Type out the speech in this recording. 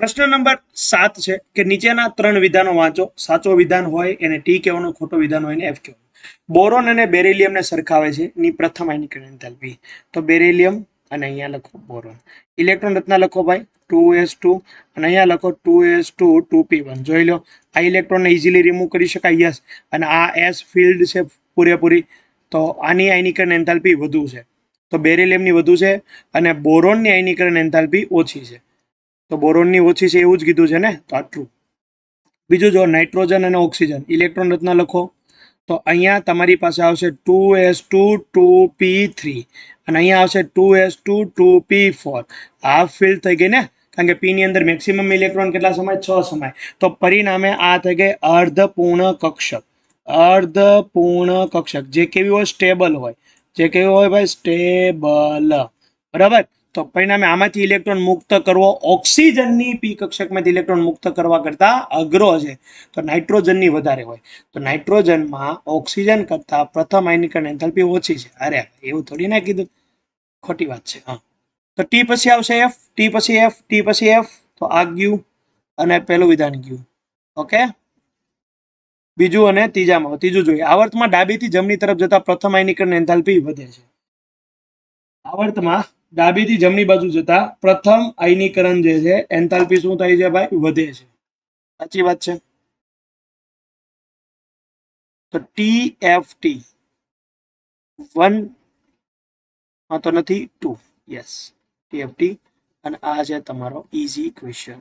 પ્રશ્ન નંબર સાત છે કે નીચેના ત્રણ વિધાનો વાંચો. સાચો વિધાન હોય એને ટી કહેવાનું, ખોટો વિધાન હોય એને એફ કહેવાનું. બોરોન અને બેરેલિયમને સરખાવે છે. ની પ્રથમ આયનિકરણ એન્થાલ્પી. તો બેરેલિયમ અને અહીંયા લખો બોરોન. ઇલેક્ટ્રોન રચના લખો ભાઈ. ટુ એસ ટુ અને અહીંયા લખો two S two two P one. જોઈ લો. આ ઇલેક્ટ્રોનને ઇઝીલી રિમૂવ કરી શકાય યસ. અને આ એસ ફિલ્ડ છે પૂરેપૂરી. તો આની આયનીકરણ એન્થાલ્પી વધુ છે. તો બેરેલિયમની વધુ છે અને બોરોનની આયનીકરણ એન્થાલ્પી ઓછી છે. તો બોરોનની ઓછી છે એવું જ કીધું છે ને? તો આટલું બીજું જો, નાઇટ્રોજન અને ઓક્સિજન. ઇલેક્ટ્રોન રચના લખો. તો અહીંયા તમારી પાસે આવશે two S two two P three. અને અહીંયા આવશે two S two two P four. Half filled થઈ ગઈ ને? કારણ કે પીની અંદર મેક્સિમમ ઇલેક્ટ્રોન કેટલા સમય? છ સમય. તો પરિણામે આ થઈ ગઈ અર્ધપૂર્ણ કક્ષક. અર્ધપૂર્ણ કક્ષક. જે કેવી હોય સ્ટેબલ હોય. જે કેવી હોય, ભાઈ સ્ટેબલ બરાબર? તો પરિણામે આમાંથી ઇલેક્ટ્રોન મુક્ત કરવો ઓક્સિજનની પી કક્ષકમાંથી ઇલેક્ટ્રોન મુક્ત કરવા કરતાં અઘરો છે. તો નાઇટ્રોજનની વધારે હોય. તો નાઇટ્રોજનમાં ઓક્સિજન કરતાં પ્રથમ આયનીકરણ એન્થાલ્પી ઓછી છે. અરે, એવું થોડી ના કીધું. ખોટી વાત છે, હા. તો ટી પછી આવશે એફ, ટી પછી એફ, ટી પછી એફ. તો આ ગયું અને પેલું વિધાન ગયું. ઓકે? બીજું અને ત્રીજામાં. ત્રીજું જોઈએ. આવર્તમાં ડાબીથી જમણી તરફ જતા પ્રથમ આયનીકરણ એન્થાલ્પી વધે છે. આવર્તમાં ડાબીથી જમણી બાજુ જતા પ્રથમ આયનીકરણ જે છે, એન્થાલ્પી શું થાય છે ભાઈ? વધે છે. સાચી વાત છે. તો ટી એફ ટી વન તો નથી. Two S T F T અને આ છે તમારો ઇઝી ક્વેશ્ચન